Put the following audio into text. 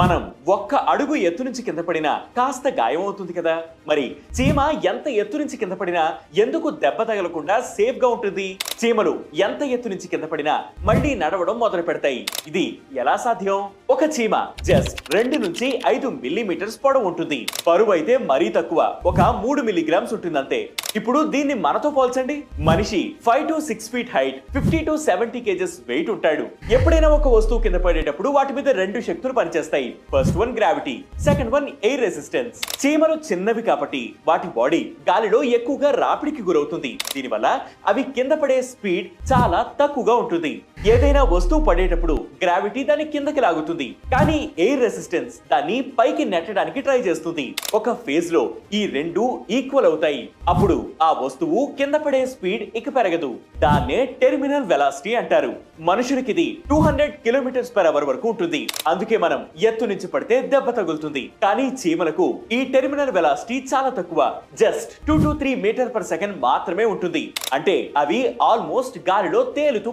మనం ఒక్క అడుగు ఎత్తు నుంచి కింద పడినా కాస్త గాయం అవుతుంది కదా. మరి చీమ ఎంత ఎత్తు నుంచి కింద పడినా ఎందుకు దెబ్బ తగలకుండా సేఫ్గా ఉంటుంది? చీమలు ఎంత ఎత్తు నుంచి కింద పడినా మళ్ళీ నడవడం మొదలు పెడతాయి. ఇది ఎలా సాధ్యం? ఒక చీమ జస్ట్ రెండు నుంచి ఐదు మిల్లీమీటర్స్ పొడవు ఉంటుంది. పరువు అయితే మరీ తక్కువ. ఒక మూడు మిల్లీగ్రామ్స్ ఉంటుందంతే. ఇప్పుడు దీన్ని మనతో పోల్చండి. మనిషి five to six feet height fifty to seventy KGs weight ఉంటాడు. ఎప్పుడైనా ఒక వస్తువు కింద పడేటప్పుడు వాటి మీద రెండు శక్తులు పనిచేస్తాయి. First one gravity second one air resistance చీమలు చిన్నవి కాబట్టి వాటి బాడీ గాలిలో ఎక్కువగా రాపిడికి గురవుతుంది. దీనివల్ల అవి కింద పడే స్పీడ్ చాలా తక్కువగా ఉంటుంది. ఏదైనా వస్తువు పడేటప్పుడు గ్రావిటీ దాన్ని కిందకి లాగుతుంది. కానీ ఎయిర్ రెసిస్టెన్స్ దాన్ని పైకి నెట్టడానికి ట్రై చేస్తుంది. ఒక ఫేజ్లో ఈ రెండు ఈక్వల్ అవుతాయి. అప్పుడు ఆ వస్తువు కింద పడే స్పీడ్ ఇక పెరగదు. దాన్నే టెర్మినల్ వెలాసిటీ అంటారు. మనుషులకి ఇది two hundred kilometres per hour వరకు ఉంటుంది. అందుకే మనం ఎత్తు నుంచి పడితే దెబ్బ తగులుతుంది. కానీ చీమలకు ఈ టెర్మినల్ వెలాసిటీ చాలా తక్కువ. Just two to three metre per second మాత్రమే ఉంటుంది. అంటే అవి ఆల్మోస్ట్ గాలిలో తేలుతూ